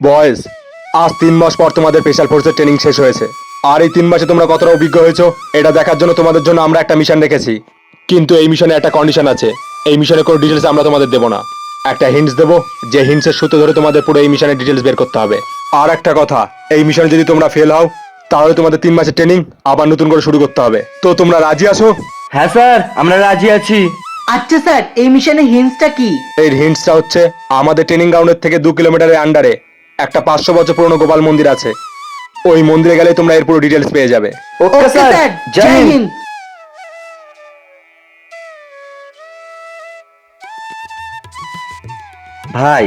Boys আজ তিন মাস পর তোমাদের স্পেশাল ফোর্সের ট্রেনিং শেষ হয়েছে। আর এই তিন মাসে তোমরা কতটা অভিজ্ঞ হয়েছো এটা দেখার জন্য তোমাদের জন্য আমরা একটা মিশন রেখেছি। কিন্তু এই মিশনে একটা কন্ডিশন আছে। এই মিশনে কোনো ডিটেলস আমরা তোমাদের দেবো না। একটা হিন্টস দেবো যে হিন্টসের সূত্র ধরে তোমাদের পুরো এই মিশনের ডিটেলস বের করতে হবে। আর একটা কথা এই মিশনে যদি তোমরা ফেল হও তাহলে তোমাদের তিন মাসের ট্রেনিং আবার নতুন করে শুরু করতে হবে। তো তোমরা রাজি আছো? হ্যাঁ স্যার আমরা রাজি আছি। আচ্ছা স্যার এই মিশনের হিন্সটা কি? এর হিন্টসটা হচ্ছে আমাদের ট্রেনিং গ্রাউন্ডের থেকে দু কিলোমিটারের আন্ডারে একটা পাঁচশো বছর পুরনো গোপাল মন্দির আছে। ওই মন্দিরে গেলে তোমরা এর পুরো ডিটেলস পেয়ে যাবে। ওকে স্যার জয় হিন্দ ভাই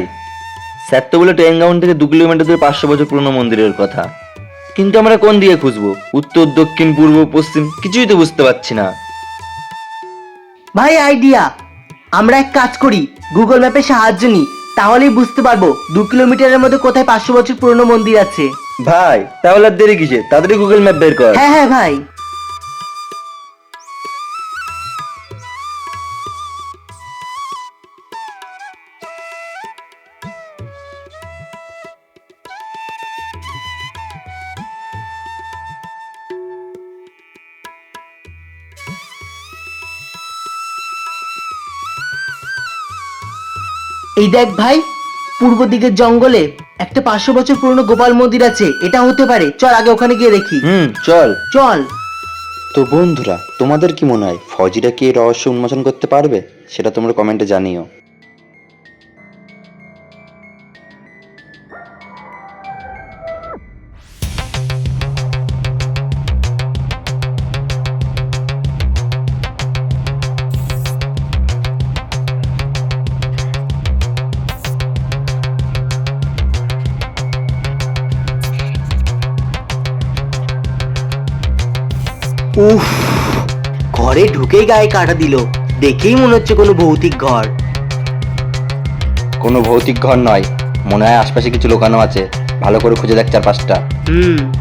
স্যার তো বলে ট্রেন গ্রাউন্ড থেকে দু কিলোমিটার দূরে পাঁচশো বছর পুরনো মন্দিরের কথা। কিন্তু আমরা কোন দিকে খুঁজবো? উত্তর দক্ষিণ পূর্ব পশ্চিম? কিছুই তো বুঝতে পারছি না। ভাই আইডিয়া আমরা এক কাজ করি গুগল ম্যাপে সাহায্য নিই। তাহলেই বুঝতে পারব দু কিলোমিটারের মধ্যে কোথায় পাঁচশো বছর পুরনো মন্দির আছে। ভাই তাহলে আর দেরি কিসে তাড়াতাড়ি গুগল ম্যাপ বের কর। হ্যাঁ হ্যাঁ ভাই। এই দেখ ভাই পূর্ব দিকের জঙ্গলে একটা পাঁচশো বছর পুরনো গোপাল মন্দির আছে এটা হতে পারে। চল আগে ওখানে গিয়ে দেখি। হুম চল। চল। তো বন্ধুরা তোমাদের কি মনে হয় ফজিরা কি এই রহস্য উন্মোচন করতে পারবে? সেটা তোমরা কমেন্টে জানিও। ঢুকেই গায়ে কাটা দিল। দেখেই মনে হচ্ছে কোনো ভৌতিক ঘর। কোনো ভৌতিক ঘর নয়। মনে হয় আশপাশে কিছু লোকানো আছে। ভালো করে খুঁজে দেখ চারপাশটা। হুম।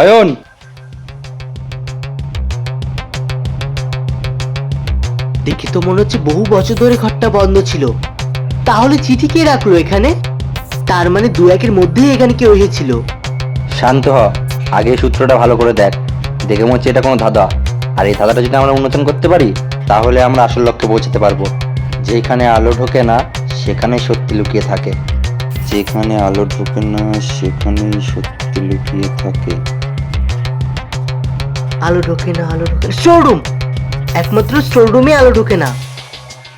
অয়ন। দেখে তো মনে হচ্ছে বহু বছর ধরে ঘরটা বন্ধ ছিল। তাহলে চিঠি কে রাখল এখানে? তার মানে দু একের মধ্যেই এখানে কেউ এসেছিল। শান্ত হ আগে সূত্রটা ভালো করে দেখ। দেখে মনে হচ্ছে এটা কোনো ধাঁধা। আর এই ধাঁধাটা যদি আমরা উন্মোচন করতে পারি তাহলে আমরা আসল লক্ষ্যে পৌঁছাতে পারব। যেখানে আলো ঢোকে না সেখানে সত্যি লুকিয়ে থাকে। যেখানে আলো ঢোকে না সেখানেই সত্যি লুকিয়ে থাকে। আলো ঢোকে না আলো ঢোকে শোরুম একমাত্র শোরুমে আলো ঢোকে না।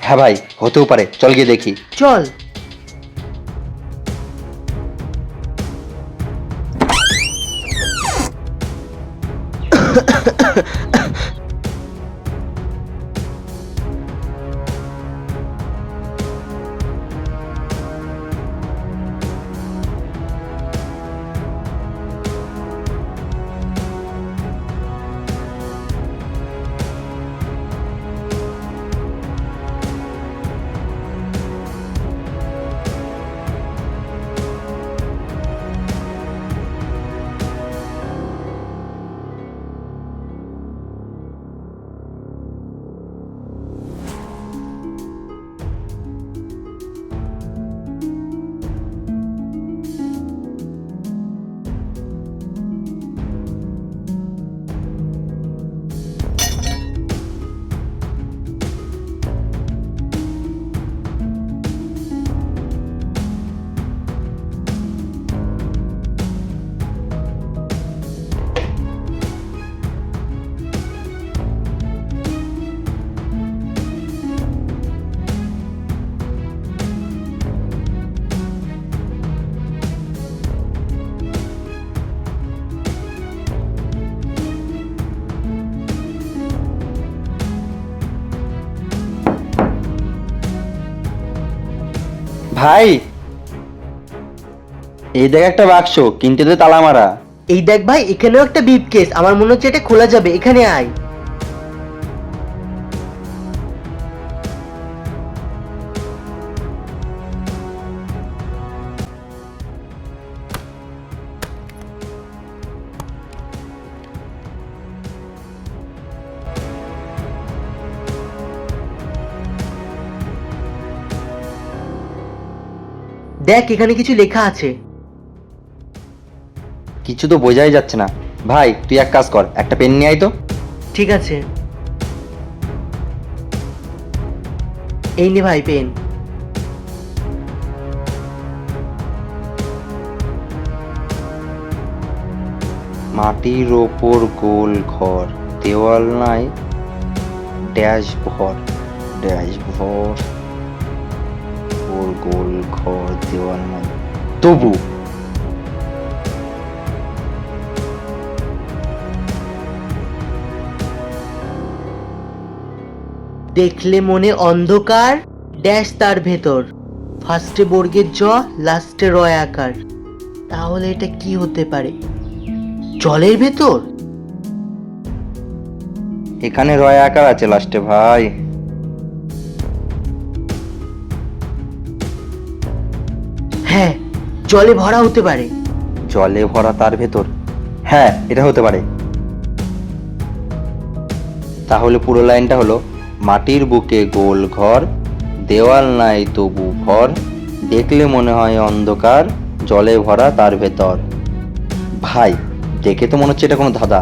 হ্যাঁ ভাই হতেও পারে। চল গিয়ে দেখি। চল। ভাই, এই দেখ একটা বাক্স, কিনতে তো তালা মারা। এই দেখ ভাই, এখানেও একটা বিপ কেস আমার মনে হচ্ছে এটা খোলা যাবে, এখানে আয়। দেখ এখানে কিছু লেখা আছে। কিছু তো বোঝাই যাচ্ছে না। ভাই তুই এক কাজ কর একটা পেন নিয়ে আয় তো। ঠিক আছে। এই নে ভাই পেন। মাটির ওপর গোল ঘর দেওয়াল নাই ড্যাশ ভর ড্যাশ ভর। ওর গোল ঘর দেওয়াল নাই তবু দেখলে মনে অন্ধকার? ড্যাশ তার ভেতর। ফার্স্টে বর্গের জ লাস্টে রয় আকার। তাহলে এটা কি হতে পারে? জলের ভেতর? এখানে রয় আকার আছে লাস্টে ভাই। হ্যাঁ জলে ভরা হতে পারে। জলে ভরা তার ভেতর? হ্যাঁ এটা হতে পারে। তাহলে পুরো লাইনটা হলো মাটির বুকে গোল ঘর দেওয়াল নাই তবু ঘর দেখলে মনে হয় অন্ধকার জলে ভরা তার ভেতর। ভাই দেখে তো মনে হচ্ছে এটা কোনো ধাঁধা।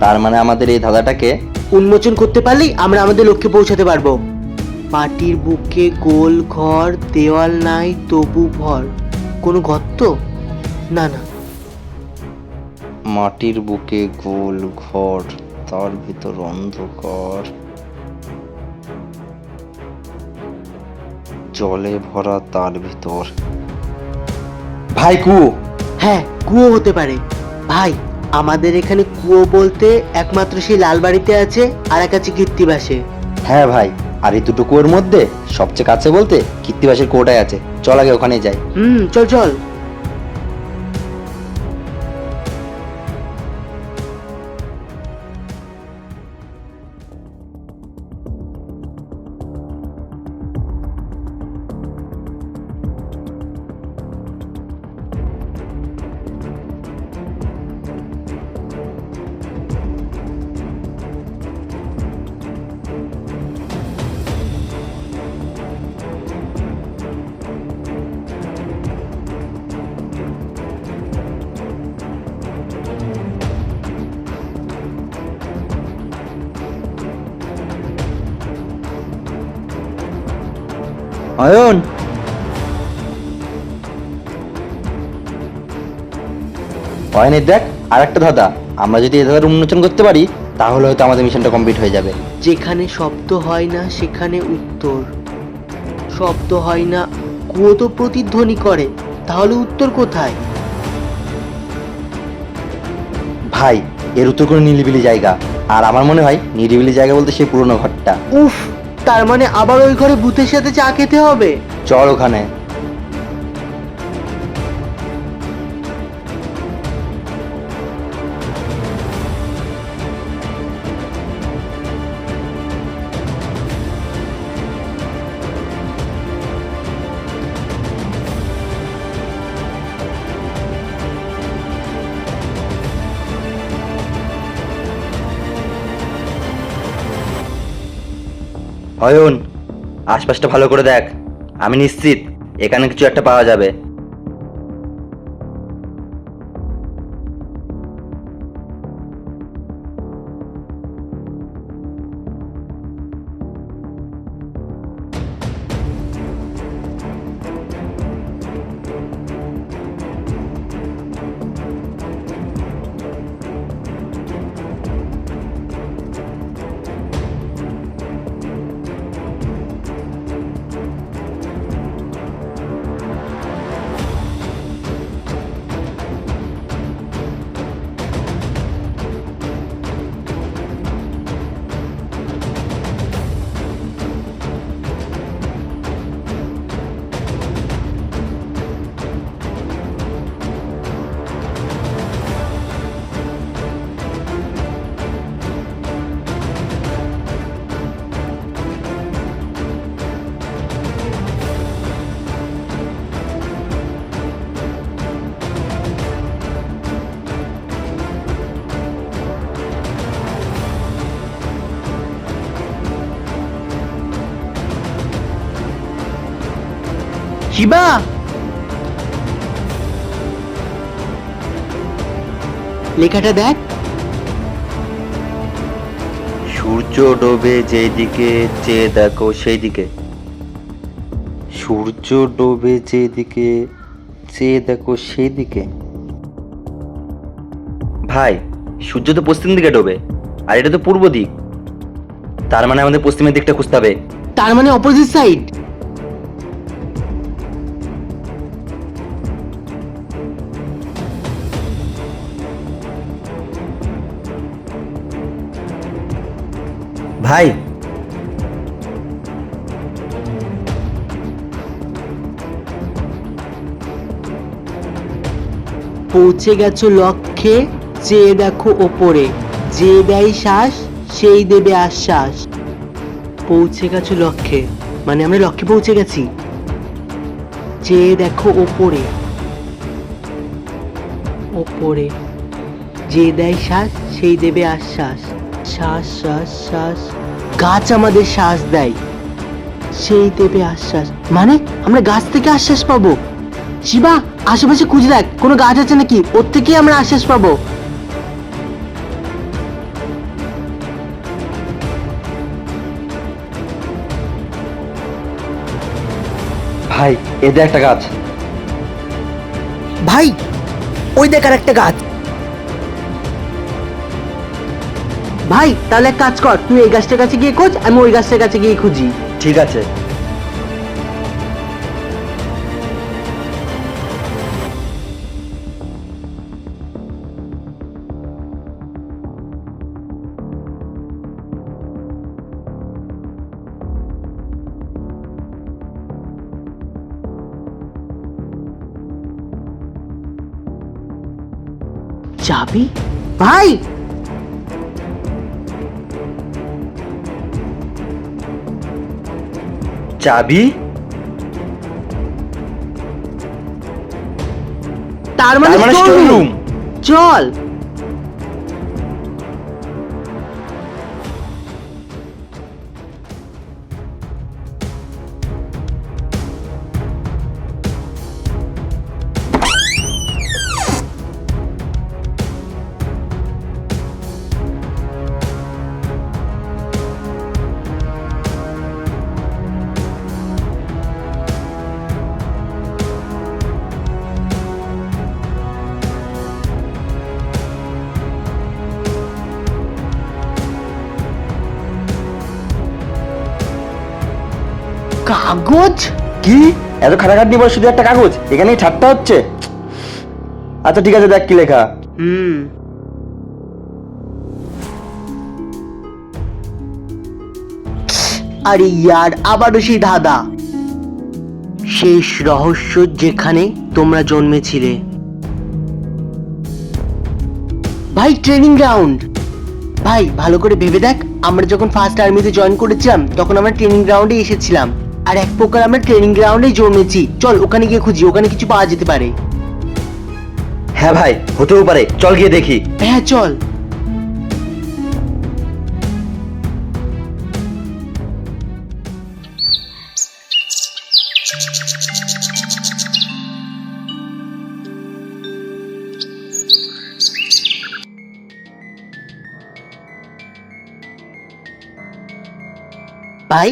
তার মানে আমাদের এই ধাঁধাটাকে উন্মোচন করতে পারলেই আমরা আমাদের লক্ষ্যে পৌঁছাতে পারব। মাটির বুকে গোল ঘর দেওয়াল নাই তবু ভর। কোনো গর্ত? না না। মাটির বুকে গোল ঘর তার ভিতর অন্ধকার। জলে ভরা তার ভিতর। ভাই কুয়ো? হ্যাঁ কুয়ো হতে পারে। ভাই আমাদের এখানে কুয়ো বলতে একমাত্র সেই লাল বাড়িতে আছে আর এক আছে কীর্তিবাসে হ্যাঁ ভাই। আর এই দুটো কুয়োর মধ্যে সবচেয়ে কাছে বলতে কীর্তিবাসের কুয়োটাই আছে। চল আগে ওখানে যাই। হুম, চল চল। অয়ন অয়নের দেখ আর একটা ধাঁধা। আমরা যদি এ ধাঁধার উন্মোচন করতে পারি তাহলে হয়তো আমাদের মিশনটা কমপ্লিট হয়ে যাবে। যেখানে শব্দ হয় না সেখানে উত্তর। শব্দ হয় না কুয়ো তো প্রতিধ্বনি করে তাহলে উত্তর কোথায়? ভাই এর উত্তর কোনো নিরিবিলি জায়গা। আর আমার মনে হয় নিরিবিলি জায়গা বলতে সেই পুরনো ঘরটা। উফ তার মানে আবার ওই ঘরে ভূতের সাথে চা খেতে হবে? চল ওখানে। অয়ন আশপাশটা ভালো করে দেখ। আমি নিশ্চিত এখানে কিছু একটা পাওয়া যাবে। শিবা লেখাটা দেখ। সূর্য ডোবে যেদিকে চেয়ে দেখো সেই দিকে সূর্য ডোবে যেদিকে চেয়ে দেখো সেই দিকে ভাই সূর্য তো পশ্চিম দিকে ডোবে আর এটা তো পূর্ব দিক। তার মানে আমাদের পশ্চিমের দিকটা খুঁজতে হবে। তার মানে অপোজিট সাইড ভাই। পৌঁছে গেছো লক্ষ্যে, চেয়ে দেখো ওপরে। যে দেয় শ্বাস, সেই দেবে আশ্বাস। পৌঁছে গেছো লক্ষ্যে। মানে আমরা লক্ষ্যে পৌঁছে গেছি। চেয়ে দেখো ওপরে। ওপরে। যে দেয় শ্বাস, সেই দেবে আশ্বাস। শ্বাস শ্বাস শ্বাস। গাছ আমাদের শ্বাস দেয়। সেই দেবে আশ্বাস। মানে আমরা গাছ থেকে আশ্বাস পাবো। শিবা আশেপাশে খুঁজে দেখ কোনো গাছ আছে নাকি? ওর থেকেই আমরা আশ্বাস পাবো। ভাই এদের একটা গাছ। ভাই ওই দেখ আর একটা গাছ। ভাই তাহলে এক কাজ কর তুই এই গাছটার কাছে গিয়ে খোঁজ আমি ওই গাছটার কাছে গিয়ে খুঁজি। ঠিক আছে। চাবি ভাই চাবি? তার মানে স্টোর রুম মানে চল। কাগজ? কি? এত খাটাখাটনি বলে শুধু একটা কাগজ? এখানেই ঠাট্টা হচ্ছে? আচ্ছা ঠিক আছে দেখ কি লেখা। হুম। আরে ইয়ার আবারও সেই ধাঁধা। শেষ রহস্য যেখানে তোমরা জন্মেছিলে। ভাই ট্রেনিং গ্রাউন্ড ভাই ভালো করে ভেবে দেখ আমরা যখন ফার্স্ট আর্মিতে জয়েন করেছিলাম তখন আমরা ট্রেনিং গ্রাউন্ডে এসেছিলাম। আর এক প্রকার আমরা ট্রেনিং গ্রাউন্ডেই জন্মেছি চল ওখানে গিয়ে খুঁজি ওখানে কিছু পাওয়া যেতে পারে। হ্যাঁ ভাই হতেও পারে। চল গিয়ে দেখি। হ্যাঁ চল। ভাই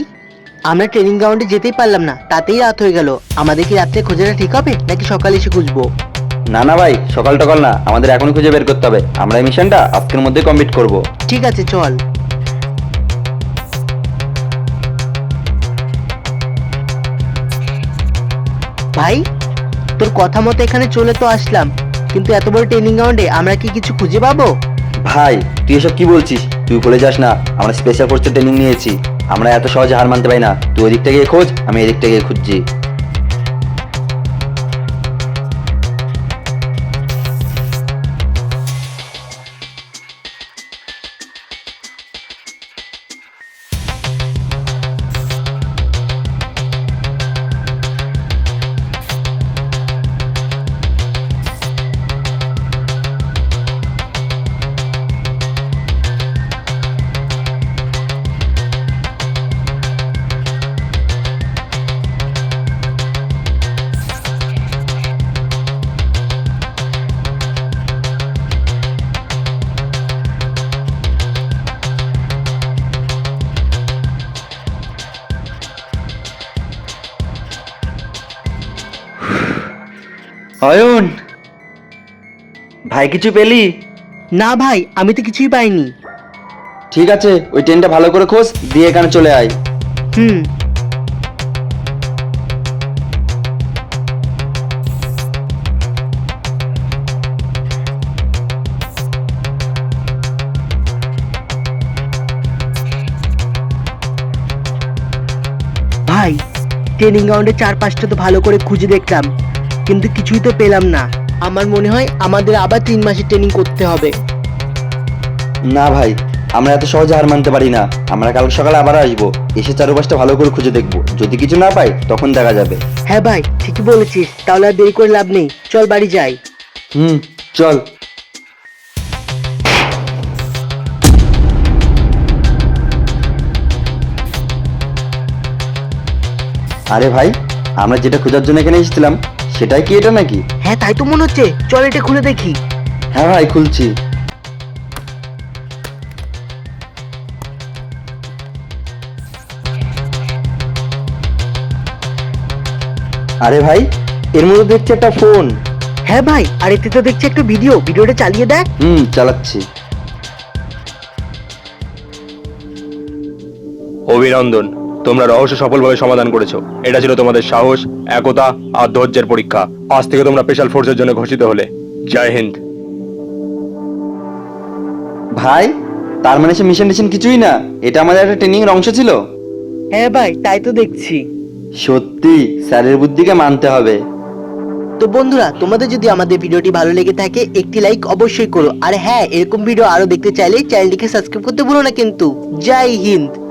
আমরা ট্রেনিং গ্রাউন্ডে যেতেই পারলাম না তাতেই রাত হয়ে গেল। আমাদের কি রাত্রে খোঁজাটা ঠিক হবে নাকি সকালে এসে খুঁজবো? না না ভাই সকাল টকাল না আমাদের এখনই খুঁজে বের করতে হবে। আমরা এই মিশনটা আজকের মধ্যে কমপ্লিট করব। ঠিক আছে চল। ভাই তোর কথা মতো এখানে চলে তো আসলাম কিন্তু এত বড় ট্রেনিং গ্রাউন্ডে আমরা কি কিছু খুঁজে পাবো? ভাই তুই এসব কি বলছিস? তুই বলে যাস না আমরা স্পেশাল ফোর্সের ট্রেনিং নিয়েছি। আমরা এত সহজে হার মানতে পারি না। তুই ওদিক থেকে খোঁজ, আমি এদিকটা গিয়ে খুঁজছি। অয়ন ভাই কিছু পেলি? না ভাই আমি তো কিছুই পাইনি। ঠিক আছে ওই ট্রেনটা ভালো করে খোঁজ দিয়ে এখানে চলে আয়। হুম। ভাই ট্রেনিং গ্রাউন্ডে চার পাঁচটা তো ভালো করে খুঁজে দেখলাম কিন্তু কিছুই তো পেলাম না। আমার মনে হয় আমাদের আবার তিন মাসের ট্রেনিং করতে হবে। না ভাই আমরা এত সহজে হার মানতে পারি না। আমরা কাল সকালে আবার আসব। এসে চারপাশটা ভালো করে খুঁজে দেখব। যদি কিছু না পাই তখন দেখা যাবে। হ্যাঁ ভাই ঠিকই বলেছিস। তাহলে আর দেরি করে লাভ নেই। চল বাড়ি যাই। হুম চল। আরে ভাই আমরা যেটা খোঁজার জন্য এখানে এসেছিলাম সেটাই কি এটা নাকি? হ্যাঁ তাই তো মনে হচ্ছে। চল এটা খুলে দেখি। হ্যাঁ ভাই খুলছি। আরে ভাই এর মধ্যে দেখছি একটা ফোন। হ্যাঁ ভাই আর এতে তো দেখছি একটা ভিডিও। ভিডিওটা চালিয়ে দেখ। হুম চালাচ্ছি। অভিনন্দন। তোমরা রহস্য সফলভাবে সমাধান করেছ। এটা ছিল তোমাদের সাহস একতা আর ধৈর্যের পরীক্ষা। আজ থেকে তোমরা স্পেশাল ফোর্সের জন্য ঘোষিত হলে। জয় হিন্দ। ভাই তার মানে সে মিশন টিশন কিছুই না। এটা আমাদের একটা ট্রেনিং এর অংশ ছিল। হ্যাঁ ভাই তাই তো দেখছি। সত্যি স্যারের বুদ্ধিকে মানতে হবে। তো বন্ধুরা তোমাদের যদি আমাদের ভিডিওটি ভালো লেগে থাকে একটি লাইক অবশ্যই করো। আর হ্যাঁ এরকম ভিডিও আরও দেখতে চাইলে চ্যানেলটিকে সাবস্ক্রাইব করতে ভুলো না কিন্তু। জয় হিন্দ।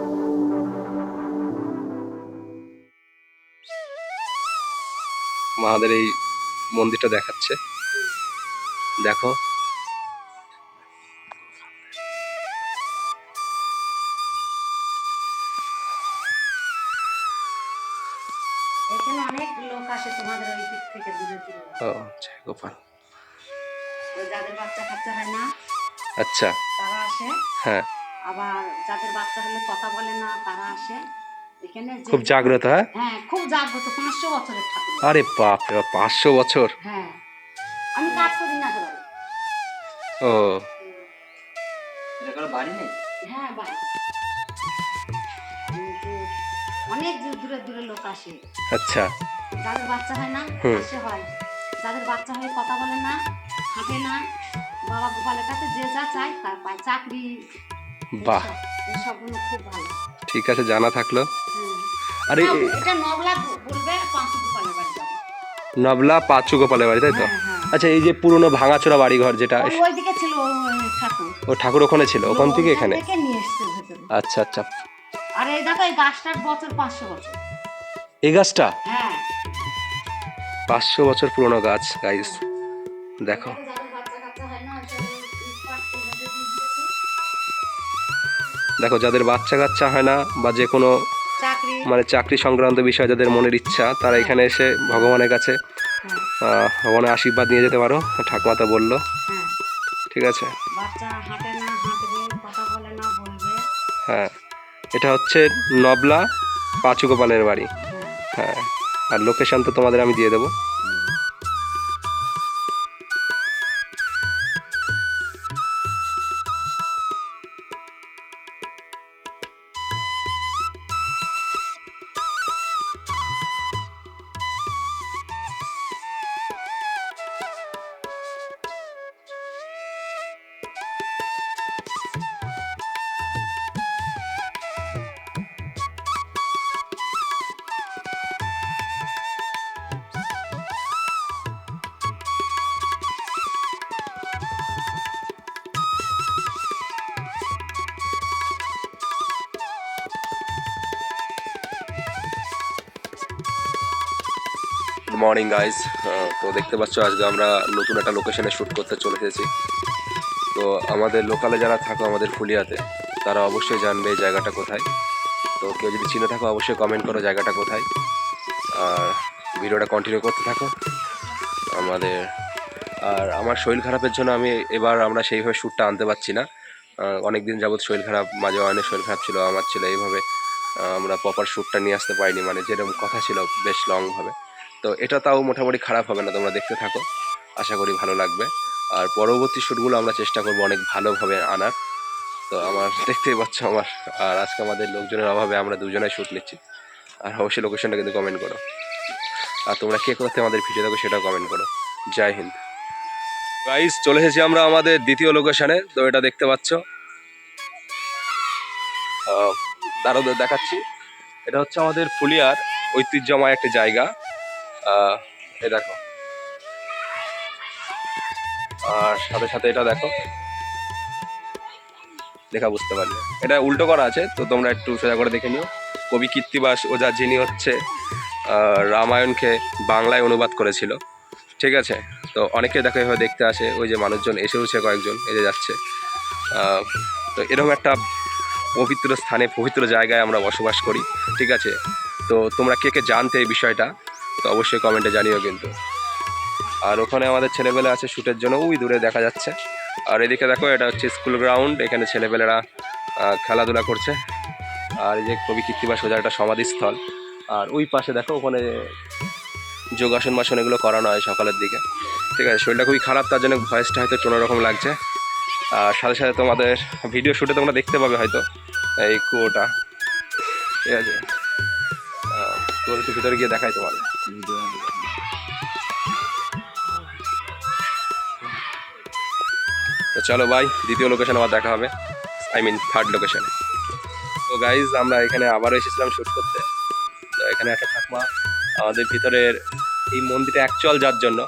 আমাদের এই মন্দিরটা দেখাচ্ছে। দেখো। আচ্ছা। তারা আসে। হ্যাঁ। আবার যাদের বাচ্চা হলে কথা বলে না তারা আসে। খুব জাগ্রত হ্যাঁ? হ্যাঁ খুব জাগ্রত পাঁচশো বছরের ঠাকুর। আরে বাপ রে পাঁচশো বছর? হ্যাঁ। আমি কাজ করি না ও। বাড়ি নেই? হ্যাঁ কিন্তু অনেক দূর দূরে দূরে লোক আসে। আচ্ছা। যাদের বাচ্চা হয় না। আসে হয়। যাদের বাচ্চা হয়ে কথা বলে না হাঁটে না বাবা গোপালের কাছে যে যা চায় তার পায়। চাকরি বাহ। এসব- এসবগুলো খুব ভালো। ঠিক আছে জানা থাকল। আরে নবলা পাঁচ গোপালের বাড়ি তাই তো? হ্যাঁ, হ্যাঁ। আচ্ছা এই যে পুরনো ভাঙাচোরা বাড়িঘর যেটা ও ঠাকুর। ওখানে ছিল ওখান থেকে এখানে? আচ্ছা আচ্ছা। আর এই দেখো এই গাছটার বছর পাঁচশো বছর। এই গাছটা? হ্যাঁ। পাঁচশো বছর পুরনো গাছ গাইস দেখো। দেখো যাদের বাচ্চা কাচ্চা হয় না বা যে কোনো মানে চাকরি সংক্রান্ত বিষয় যাদের মনের ইচ্ছা তারা এখানে এসে ভগবানের কাছে হ্যাঁ। ভগবানের আশীর্বাদ নিয়ে যেতে পারো ঠাকুমা তো বলল। হ্যাঁ। ঠিক আছে? হ্যাঁ। এটা হচ্ছে নবলা পাঁচু গোপালের বাড়ি। হ্যাঁ। হ্যাঁ। আর লোকেশন তো তোমাদের আমি দিয়ে দেবো। মর্নিং গাইজ তো দেখতে পাচ্ছ, আজকে আমরা নতুন একটা লোকেশনে শ্যুট করতে চলে এসেছি। তো আমাদের লোকালে যারা থাকো, আমাদের ফুলিয়াতে, তারা অবশ্যই জানবে জায়গাটা কোথায়। তো কেউ যদি চিনে থাকো, অবশ্যই কমেন্ট করো জায়গাটা কোথায়। আর ভিডিওটা কন্টিনিউ করতে থাকো। আমাদের, আর আমার শরীর খারাপের জন্য আমি এবার আমরা সেইভাবে শ্যুটটা আনতে পারছি না। অনেক দিন যাবৎ শরীর খারাপ, মাঝে অনেক শরীর খারাপ ছিল, আমার ছিল এইভাবে আমরা প্রপার শ্যুটটা নিয়ে আসতে পারিনি। মানে যেরকম কথা ছিল, বেশ লংভাবে তো এটা তাও মোটামুটি খারাপ হবে না, তোমরা দেখতে থাকো। আশা করি ভালো লাগবে। আর পরবর্তী শ্যুটগুলো আমরা চেষ্টা করব অনেক ভালোভাবে আনার। তো আমার, দেখতেই পাচ্ছ আমার, আর আজকে আমাদের লোকজনের অভাবে আমরা দুজনেই শ্যুট নিচ্ছি। আর অবশ্যই লোকেশনটা কিন্তু কমেন্ট করো। আর তোমরা কে করতে আমাদের ভিডিও দেখো সেটাও কমেন্ট করো। জয় হিন্দ। গাইস চলে এসেছি আমরা আমাদের দ্বিতীয় লোকেশনে তো এটা দেখতে পাচ্ছ। দাঁড়াও দেখাচ্ছি। এটা হচ্ছে আমাদের ফুলিয়ার ঐতিহ্যময় একটা জায়গা। এই দেখো। আর সাথে সাথে এটা দেখো। দেখা বুঝতে পারবে এটা উল্টো করা আছে, তো তোমরা একটু সোজা করে দেখে নিও। কবি কীর্তিবাস ওঝা, যিনি হচ্ছে রামায়ণকে বাংলায় অনুবাদ করেছিল। ঠিক আছে? তো অনেকে দেখো এভাবে দেখতে আসে, ওই যে মানুষজন এসেওছে কয়েকজন এসে যাচ্ছে। তো এরকম একটা পবিত্র স্থানে, পবিত্র জায়গায় আমরা বসবাস করি। ঠিক আছে? তো তোমরা কে কে জানতে এই বিষয়টা? তো অবশ্যই কমেন্টে জানিও কিন্তু। আর ওখানে আমাদের ছেলেবেলা আছে শ্যুটের জন্য ওই দূরে দেখা যাচ্ছে। আর এদিকে দেখো এটা হচ্ছে স্কুল গ্রাউন্ড এখানে ছেলেপেলেরা আহ, খেলাধুলা করছে। আর এই যে কবি কীর্তিবাস সোজা একটা সমাধিস্থল। আর ওই পাশে দেখো ওখানে যোগাসন মাসন এগুলো করানো হয় সকালের দিকে। ঠিক আছে শরীরটা খুবই খারাপ তার জন্য ভয়েসটা হয়তো কোনো রকম লাগছে। আর সাথে সাথে তোমাদের ভিডিও শুটে তোমরা দেখতে পাবে হয়তো এই কুয়োটা। ঠিক আছে? ভিতরে গিয়ে দেখাই তোমাদের। তো চলো ভাই, দ্বিতীয় লোকেশন আবার দেখা হবে। আই মিন থার্ড লোকেশনে তো গাইজ আমরা এখানে আবারও এসেছিলাম শ্যুট করতে। তো এখানে একটা ঠাকুমা। আমাদের ভিতরের এই মন্দিরটা অ্যাকচুয়াল যার জন্য।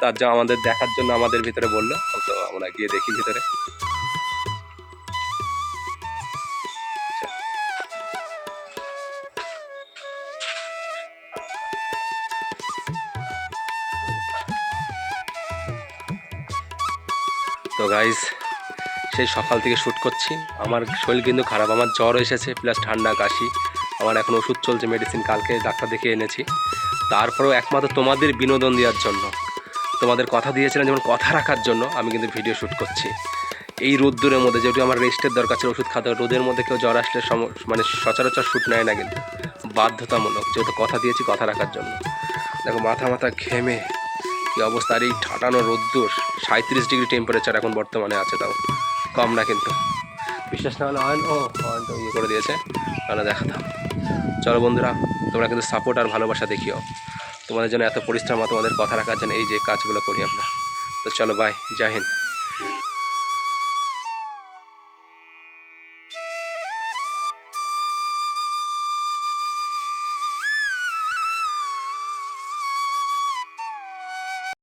তার যা আমাদের দেখার জন্য আমাদের ভিতরে বলল। তো আমরা গিয়ে দেখি ভিতরে। গাইজ সেই সকাল থেকে শ্যুট করছি। আমার শরীর কিন্তু খারাপ, আমার জ্বর এসেছে প্লাস ঠান্ডা, কাশি। আমার এখন ওষুধ চলছে মেডিসিন কালকে ডাক্তার দেখে এনেছি। তারপরেও একমাত্র তোমাদের বিনোদন দেওয়ার জন্য। তোমাদের কথা দিয়েছিলাম যেমন কথা রাখার জন্য আমি কিন্তু ভিডিও শ্যুট করছি। এই রোদ্দুরের মধ্যে যেহেতু আমার রেস্টের দরকার ছিল ওষুধ খাতে রোদের মধ্যে কেউ জ্বর আসলে সম মানে সচরাচর শ্যুট নেয় না কিন্তু। বাধ্যতামূলক, যেহেতু কথা দিয়েছি, কথা রাখার জন্য। দেখো মাথা মাথা ঘেমে কি অবস্থা? আর এই ঠাটানো রোদ্দুর সাঁত্রিশ ডিগ্রি টেম্পারেচার এখন বর্তমানে আছে তাও। কম না কিন্তু। বিশ্বাস না হলে অয়ন ও অয়ন তো ইয়ে করে দিয়েছে। তাহলে দেখাতাম চলো বন্ধুরা, তোমরা কিন্তু সাপোর্ট আর ভালোবাসা দেখিও। তোমাদের জন্য এত পরিশ্রম তোমাদের কথা রাখার জন্য এই যে কাজগুলো করি আমরা। তো চলো বাই জয় হিন্দ।